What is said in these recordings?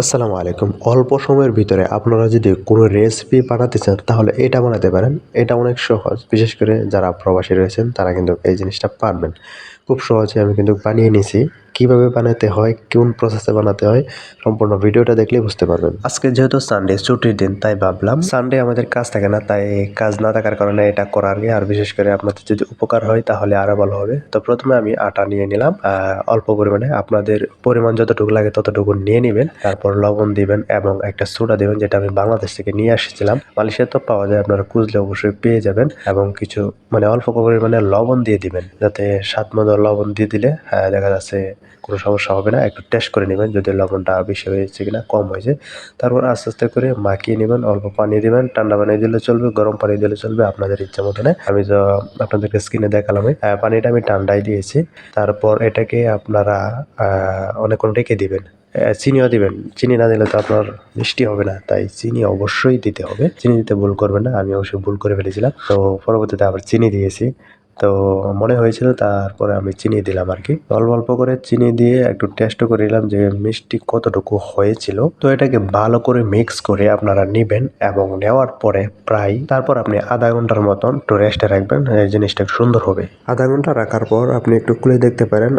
আসসালামু আলাইকুম। অল্প সময়ের ভিতরে আপনারা যদি কোনো রেসিপি বানাতে চান, তাহলে এটা বানাতে পারেন। এটা অনেক সহজ। বিশেষ করে যারা প্রবাসী রয়েছেন, তারা কিন্তু এই জিনিসটা পারবেন। খুব সহজে আমি কিন্তু বানিয়ে নিছি। কীভাবে বানাতে হয় কোন প্রসেসে বানাতে হয় সম্পূর্ণ ভিডিওটা দেখলেই বুঝতে পারবেন। আজকে যেহেতু সানডে ছুটির দিন তাই ভাবলাম সানডে আমাদের কাজ থাকে না তাই কাজ না থাকার কারণে এটা করার আগে আর বিশেষ করে আপনাদের যদি উপকার হয় তাহলে আরও ভালো হবে। তো প্রথমে আমি আটা নিয়ে নিলাম অল্প পরিমাণে। আপনাদের পরিমাণ যতটুকু লাগে ততটুকু নিয়ে নেবেন তারপর লবণ দিবেন এবং একটা সোডা দিবেন যেটা আমি বাংলাদেশ থেকে নিয়ে এসেছিলাম। মালয়েশিয়া তো পাওয়া যায় আপনারা খুঁজলে অবশ্যই পেয়ে যাবেন এবং কিছু মানে অল্প পরিমাণে লবণ দিয়ে দিবেন যাতে স্বাদ মতো লবণ দিয়ে দিলে আহ, দেখা যাচ্ছে কোনো সমস্যা হবে না। একটু টেস্ট করে নেবেন যদি লবণটা বেশি হয়েছে কিনা, কম হয়েছে। তারপর আস্তে আস্তে করে মাখিয়ে নেবেন, অল্প পানি দিবেন। ঠান্ডা পানি দিলে চলবে, গরম পানি দিলে চলবে, আপনাদের ইচ্ছা মতো না আমি তো আপনাদেরকে স্কিনে দেখালাম। পানিটা আমি ঠান্ডাই দিয়েছি। তারপর এটাকে আপনারা অনেকক্ষণ রেখে দিবেন। চিনিও দিবেন। চিনি না দিলে তো আপনার মিষ্টি হবে না। তাই চিনি অবশ্যই দিতে হবে। চিনি দিতে ভুল করবেন না। আমি অবশ্যই ভুল করে ফেলেছিলাম। তো পরবর্তীতে আবার চিনি দিয়েছি। তো মনে হয়েছিল তারপরে আমি চিনি দিলাম আর কি। অল্প অল্প করে চিনি দিয়ে একটু টেস্ট করে নিলাম যে মিষ্টি কতটুকু হয়েছিল। তো এটাকে ভালো করে মিক্স করে আপনারা নেবেন এবং নেওয়ার পরে প্রায় তারপর আপনি আধা ঘণ্টার মতন একটু রেস্টে রাখবেন, এই জিনিসটা সুন্দর হবে। আধা ঘণ্টা রাখার পর আপনি একটু খুলে দেখতে পারেন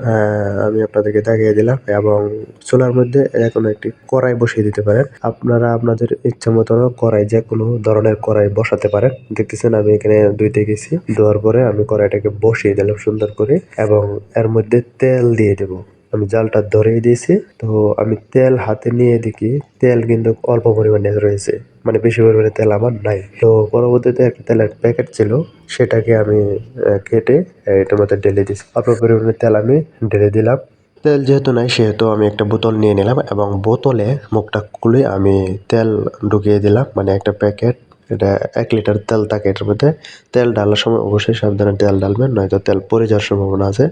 আমি আপনাদেরকে দেখিয়ে দিলাম এবং চুলার মধ্যে এখন একটি কড়াই বসিয়ে দিতে পারেন। আপনারা আপনাদের ইচ্ছা মতন কড়াই যে কোনো ধরনের কড়াই বসাতে পারেন। দেখতেছেন আমি এখানে দুইতে গেছি, দেওয়ার পরে আমি কড়াইটাকে বসিয়ে দিলাম সুন্দর করে এবং এর মধ্যে তেল দিয়ে দেবো। আমি জালটা ধরেই দিয়েছি। তো আমি তেল হাতে নিয়ে দেখি, তেল কিন্তু অল্প পরিমাণে রয়েছে। মানে বেশি পরিমাণে তেল আমার নাই। তো পরবর্তীতে একটা তেলের প্যাকেট ছিল, সেটাকে আমি কেটে এটার মধ্যে ঢেলে দিয়েছি। অল্প পরিমাণে তেল আমি ঢেলে দিলাম। তেল যেহেতু নাই, সেহেতু আমি একটা বোতল নিয়ে নিলাম এবং বোতলে মুখটা খুলে আমি তেল ঢুকিয়ে দিলাম। মানে একটা প্যাকেট। এটা এক লিটার তেল থাকে এটার মধ্যে। তেল ঢালার সময় অবশ্যই সাবধানে তেল ঢালবেন, নয়তো তেল পড়ে যাওয়ার সম্ভাবনা আছে।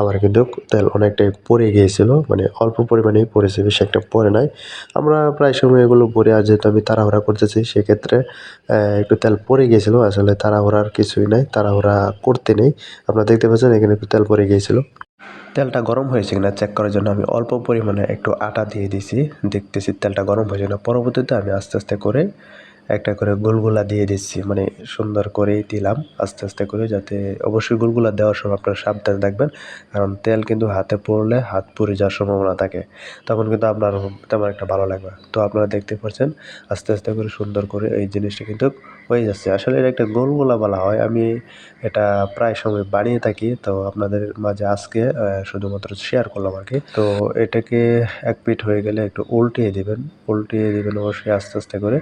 আমার কিন্তু তেল অনেকটাই পড়ে গিয়েছিল মানে অল্প পরিমাণেই পড়েছে, বেশি একটা পড়ে নাই। আমরা প্রায় সময় এগুলো পরে আর যেহেতু আমি তাড়াহুড়া করতেছি, সেক্ষেত্রে একটু তেল পড়ে গিয়েছিল, আসলে তাড়াহুড়ার কিছুই নাই, তাড়াহুড়া করতে নেই। আপনারা দেখতে পাচ্ছেন এখানে একটু তেল পড়ে গিয়েছিল। তেলটা গরম হয়েছে কিনা চেক করার জন্য আমি অল্প পরিমাণে একটু আটা দিয়ে দিছি দেখতেছি তেলটা গরম হয়েছে না পরবর্তীতে আমি আস্তে আস্তে করে একটা করে গোলগুলা দিয়ে দিচ্ছি মানে সুন্দর করেই দিলাম আস্তে আস্তে করে যাতে অবশ্যই গোলগুলা দেওয়ার সময় আপনারা সাবধানে থাকবেন, কারণ তেল কিন্তু হাতে পড়লে হাত পুড়ে যাওয়ার সম্ভাবনা থাকে, তখন কিন্তু আপনার তেমন একটা ভালো লাগবে তো আপনারা দেখতে পাচ্ছেন আস্তে আস্তে করে সুন্দর করে এই জিনিসটা কিন্তু হয়ে যাচ্ছে। আসলে এটা একটা গোলগোলা বলা হয়, আমি এটা প্রায় সময় বানিয়ে থাকি, তো আপনাদের মাঝে আজকে শুধুমাত্র শেয়ার করলাম আর কি। তো এটাকে এক পিঠ হয়ে গেলে একটু উল্টিয়ে দেবেন উল্টিয়ে দেবেন অবশ্যই আস্তে আস্তে করে,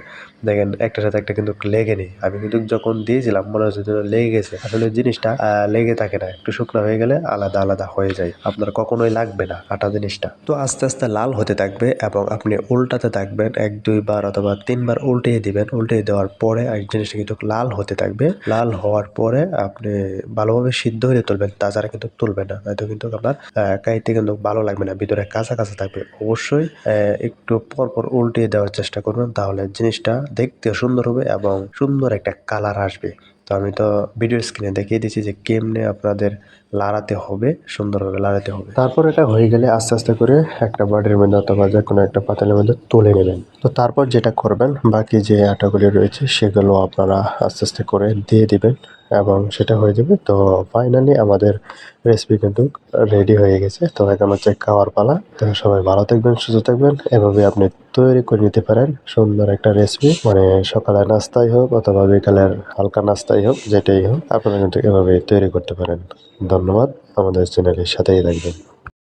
দেখেন একটার সাথে একটা কিন্তু লেগে নেই। আমি কিন্তু যখন দিয়েছিলাম, মনে হচ্ছে লেগে গেছে। আসলে জিনিসটা লেগে থাকে না। একটু শুকনো হয়ে গেলে আলাদা আলাদা হয়ে যায়। আপনার কখনোই লাগবে না আটা জিনিসটা। তো আস্তে আস্তে লাল হতে থাকবে এবং আপনি উল্টাতে থাকবেন, এক দুইবার অথবা তিনবার উল্টিয়ে দিবেন। উল্টিয়ে দেওয়ার পরে এক জিনিসটা কিন্তু লাল হতে থাকবে। লাল হওয়ার পরে আপনি ভালোভাবে সিদ্ধ হয়ে তুলবেন তাছাড়া কিন্তু তুলবেন না। নয়তো কিন্তু আপনার খাইতে কিন্তু ভালো লাগবে না, ভিতরে কাঁচা থাকবে। অবশ্যই একটু পর পর উল্টিয়ে দেওয়ার চেষ্টা করবেন, তাহলে জিনিসটা দেখতে সুন্দর হবে এবং সুন্দর একটা কালার আসবে। তো আমি তো ভিডিও স্ক্রিনে দেখিয়ে দিচ্ছি যে কেমনে আপনাদের লাড়াতে হবে সুন্দরভাবে লাড়াতে হবে। তারপর এটা হয়ে গেলে আস্তে আস্তে করে একটা বাড়ির মধ্যে অথবা যে কোনো একটা পাতালের মধ্যে তুলে নেবেন। তো তারপর যেটা করবেন, বাকি যে আটাগুলি রয়েছে সেগুলো আপনারা আস্তে আস্তে করে দিয়ে দিবেন। এবং সেটা হয়ে যাবে। তো ফাইনালি আমাদের রেসিপি কিন্তু রেডি হয়ে গেছে। তো এখন হচ্ছে খাওয়ার পালা। তো সবাই ভালো থাকবেন, সুস্থ থাকবেন। এভাবে আপনি তৈরি করে নিতে পারেন সুন্দর একটা রেসিপি মানে সকালে নাস্তাই হোক অথবা বিকালের হালকা নাস্তাই হোক, যেটাই হোক, আপনারা কিন্তু এভাবে তৈরি করতে পারেন। ধন্যবাদ। আমাদের চ্যানেলের সাথেই থাকবেন।